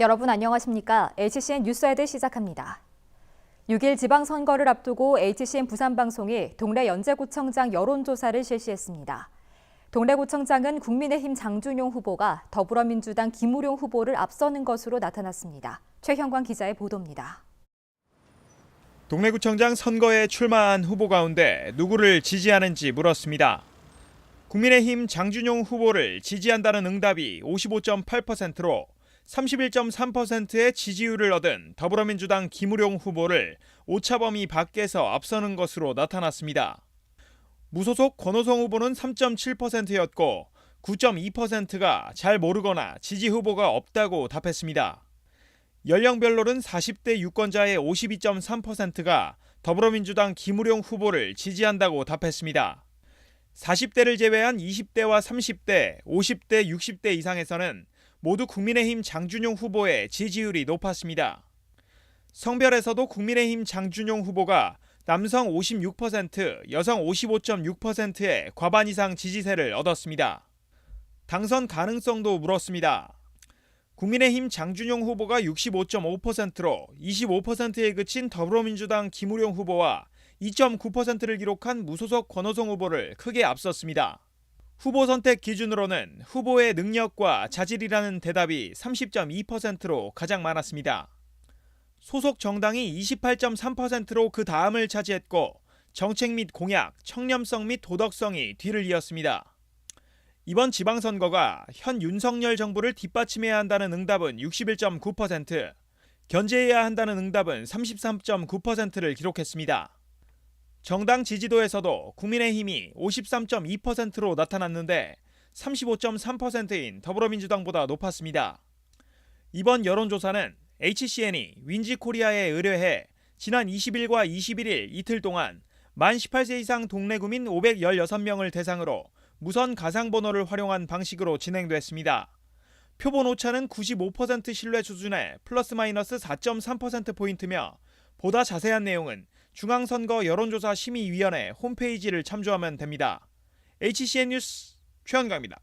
여러분 안녕하십니까? HCN 뉴스헤드 시작합니다. 6일 지방선거를 앞두고 HCN 부산방송이 동래 연제구청장 여론조사를 실시했습니다. 동래구청장은 국민의힘 장준용 후보가 더불어민주당 김우룡 후보를 앞서는 것으로 나타났습니다. 최형광 기자의 보도입니다. 동래구청장 선거에 출마한 후보 가운데 누구를 지지하는지 물었습니다. 국민의힘 장준용 후보를 지지한다는 응답이 55.8%로 31.3%의 지지율을 얻은 더불어민주당 김우룡 후보를 오차범위 밖에서 앞서는 것으로 나타났습니다. 무소속 권호성 후보는 3.7%였고 9.2%가 잘 모르거나 지지 후보가 없다고 답했습니다. 연령별로는 40대 유권자의 52.3%가 더불어민주당 김우룡 후보를 지지한다고 답했습니다. 40대를 제외한 20대와 30대, 50대, 60대 이상에서는 모두 국민의힘 장준용 후보의 지지율이 높았습니다. 성별에서도 국민의힘 장준용 후보가 남성 56%, 여성 55.6%의 과반 이상 지지세를 얻었습니다. 당선 가능성도 물었습니다. 국민의힘 장준용 후보가 65.5%로 25%에 그친 더불어민주당 김우룡 후보와 2.9%를 기록한 무소속 권호성 후보를 크게 앞섰습니다. 후보 선택 기준으로는 후보의 능력과 자질이라는 대답이 30.2%로 가장 많았습니다. 소속 정당이 28.3%로 그 다음을 차지했고 정책 및 공약, 청렴성 및 도덕성이 뒤를 이었습니다. 이번 지방선거가 현 윤석열 정부를 뒷받침해야 한다는 응답은 61.9%, 견제해야 한다는 응답은 33.9%를 기록했습니다. 정당 지지도에서도 국민의힘이 53.2%로 나타났는데 35.3%인 더불어민주당보다 높았습니다. 이번 여론조사는 HCN이 윈지코리아에 의뢰해 지난 20일과 21일 이틀 동안 만 18세 이상 동래 구민 516명을 대상으로 무선 가상번호를 활용한 방식으로 진행됐습니다. 표본 오차는 95% 신뢰 수준의 플러스 마이너스 4.3%포인트며 보다 자세한 내용은 중앙선거 여론조사 심의위원회 홈페이지를 참조하면 됩니다. HCN 뉴스 최현가입니다.